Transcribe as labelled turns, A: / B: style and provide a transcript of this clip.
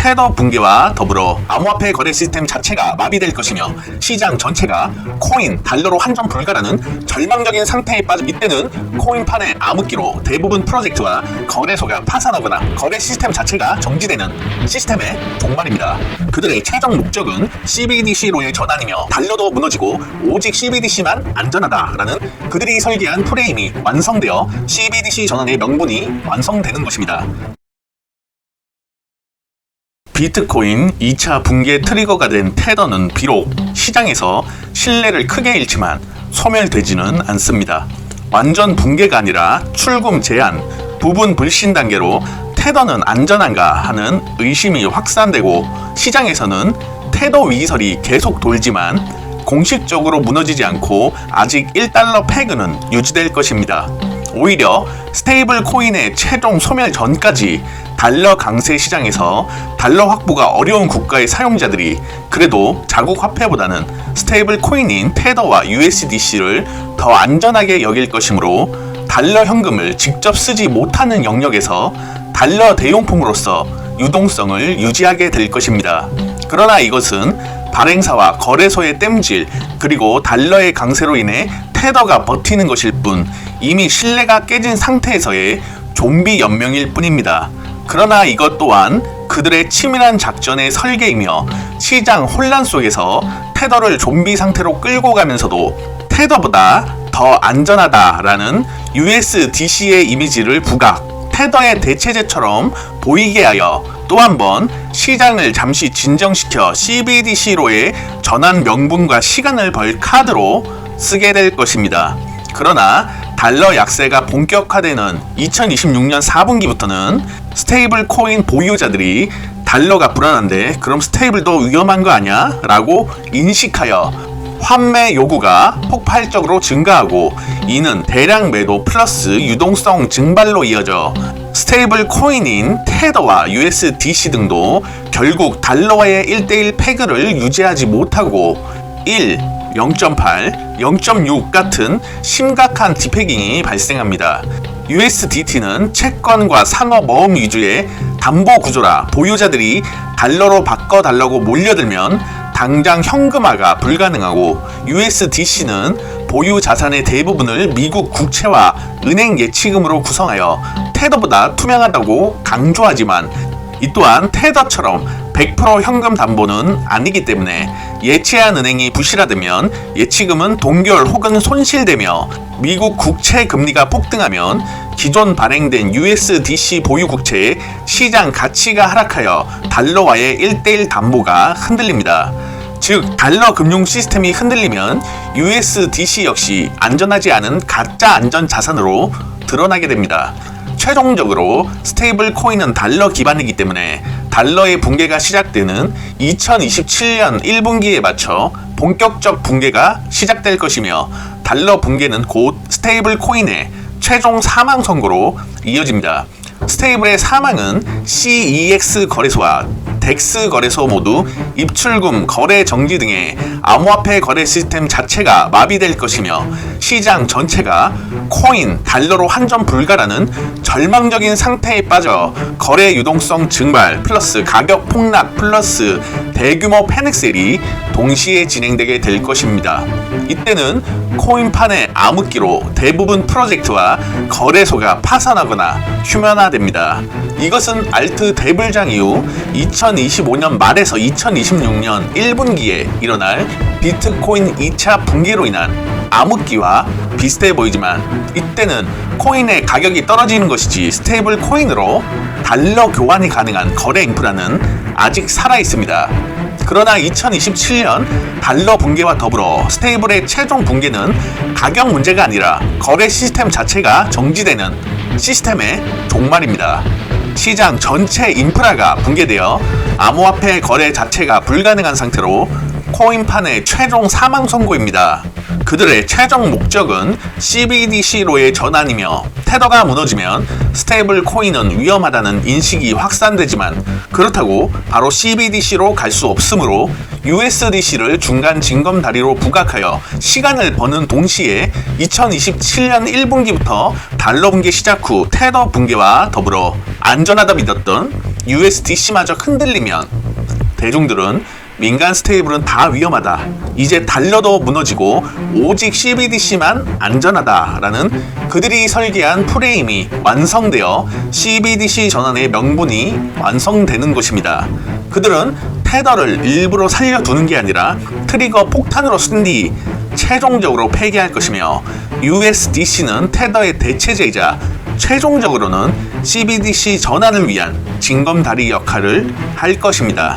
A: 테더 붕괴와 더불어 암호화폐 거래 시스템 자체가 마비될 것이며 시장 전체가 코인, 달러로 환전 불가라는 절망적인 상태에 빠져 이때는 코인판의 암흑기로 대부분 프로젝트와 거래소가 파산하거나 거래 시스템 자체가 정지되는 시스템의 종말입니다. 그들의 최종 목적은 CBDC로의 전환이며 달러도 무너지고 오직 CBDC만 안전하다라는 그들이 설계한 프레임이 완성되어 CBDC 전환의 명분이 완성되는 것입니다. 비트코인 2차 붕괴 트리거가 된 테더는 비록 시장에서 신뢰를 크게 잃지만 소멸되지는 않습니다. 완전 붕괴가 아니라 출금 제한, 부분 불신 단계로 테더는 안전한가 하는 의심이 확산되고 시장에서는 테더 위기설이 계속 돌지만 공식적으로 무너지지 않고 아직 1달러 패그는 유지될 것입니다. 오히려 스테이블 코인의 최종 소멸 전까지 달러 강세 시장에서 달러 확보가 어려운 국가의 사용자들이 그래도 자국 화폐보다는 스테이블 코인인 테더와 USDC를 더 안전하게 여길 것이므로 달러 현금을 직접 쓰지 못하는 영역에서 달러 대용품으로서 유동성을 유지하게 될 것입니다. 그러나 이것은 발행사와 거래소의 땜질 그리고 달러의 강세로 인해 테더가 버티는 것일 뿐 이미 신뢰가 깨진 상태에서의 좀비 연명일 뿐입니다. 그러나 이것 또한 그들의 치밀한 작전의 설계이며 시장 혼란 속에서 테더를 좀비 상태로 끌고 가면서도 테더보다 더 안전하다라는 USDC의 이미지를 부각, 테더의 대체제처럼 보이게 하여 또 한 번 시장을 잠시 진정시켜 CBDC로의 전환 명분과 시간을 벌 카드로 쓰게 될 것입니다. 그러나 달러 약세가 본격화되는 2026년 4분기부터는 스테이블 코인 보유자들이 달러가 불안한데 그럼 스테이블도 위험한 거 아니야? 라고 인식하여 환매 요구가 폭발적으로 증가하고 이는 대량 매도 플러스 유동성 증발로 이어져 스테이블 코인인 테더와 USDC 등도 결국 달러와의 1대1 패그를 유지하지 못하고 1, 0.8, 0.6 같은 심각한 디패깅이 발생합니다. USDT는 채권과 상업 모험 위주의 담보 구조라 보유자들이 달러로 바꿔달라고 몰려들면 당장 현금화가 불가능하고 USDC는 보유 자산의 대부분을 미국 국채와 은행 예치금으로 구성하여 테더보다 투명하다고 강조하지만 이 또한 테더처럼 100% 현금 담보는 아니기 때문에 예치한 은행이 부실화되면 예치금은 동결 혹은 손실되며 미국 국채 금리가 폭등하면 기존 발행된 USDC 보유 국채의 시장 가치가 하락하여 달러와의 1대1 담보가 흔들립니다. 즉 달러 금융 시스템이 흔들리면 USDC 역시 안전하지 않은 가짜 안전 자산으로 드러나게 됩니다. 최종적으로 스테이블 코인은 달러 기반이기 때문에 달러의 붕괴가 시작되는 2027년 1분기에 맞춰 본격적 붕괴가 시작될 것이며 달러 붕괴는 곧 스테이블 코인의 최종 사망 선고로 이어집니다. 스테이블의 사망은 CEX 거래소와 덱스 거래소 모두 입출금, 거래 정지 등의 암호화폐 거래 시스템 자체가 마비될 것이며 시장 전체가 코인, 달러로 환전 불가라는 절망적인 상태에 빠져 거래 유동성 증발 플러스 가격 폭락 플러스 대규모 패닉셀이 동시에 진행되게 될 것입니다. 이때는 코인판의 암흑기로 대부분 프로젝트와 거래소가 파산하거나 휴면화됩니다. 이것은 알트 대불장 이후 2025년 말에서 2026년 1분기에 일어날 비트코인 2차 붕괴로 인한 암흑기와 비슷해 보이지만 이때는 코인의 가격이 떨어지는 것이지 스테이블 코인으로 달러 교환이 가능한 거래 인프라는 아직 살아 있습니다. 그러나 2027년 달러 붕괴와 더불어 스테이블의 최종 붕괴는 가격 문제가 아니라 거래 시스템 자체가 정지되는 시스템의 종말입니다. 시장 전체 인프라가 붕괴되어 암호화폐 거래 자체가 불가능한 상태로 코인판의 최종 사망 선고입니다. 그들의 최종 목적은 CBDC로의 전환이며 테더가 무너지면 스테이블 코인은 위험하다는 인식이 확산되지만 그렇다고 바로 CBDC로 갈 수 없으므로 USDC를 중간 징검 다리로 부각하여 시간을 버는 동시에 2027년 1분기부터 달러 붕괴 시작 후 테더 붕괴와 더불어 안전하다 믿었던 USDC마저 흔들리면 대중들은 민간 스테이블은 다 위험하다. 이제 달러도 무너지고 오직 CBDC만 안전하다라는 그들이 설계한 프레임이 완성되어 CBDC 전환의 명분이 완성되는 것입니다. 그들은 테더를 일부러 살려두는 게 아니라 트리거 폭탄으로 쓴 뒤 최종적으로 폐기할 것이며 USDC는 테더의 대체제이자 최종적으로는 CBDC 전환을 위한 징검다리 역할을 할 것입니다.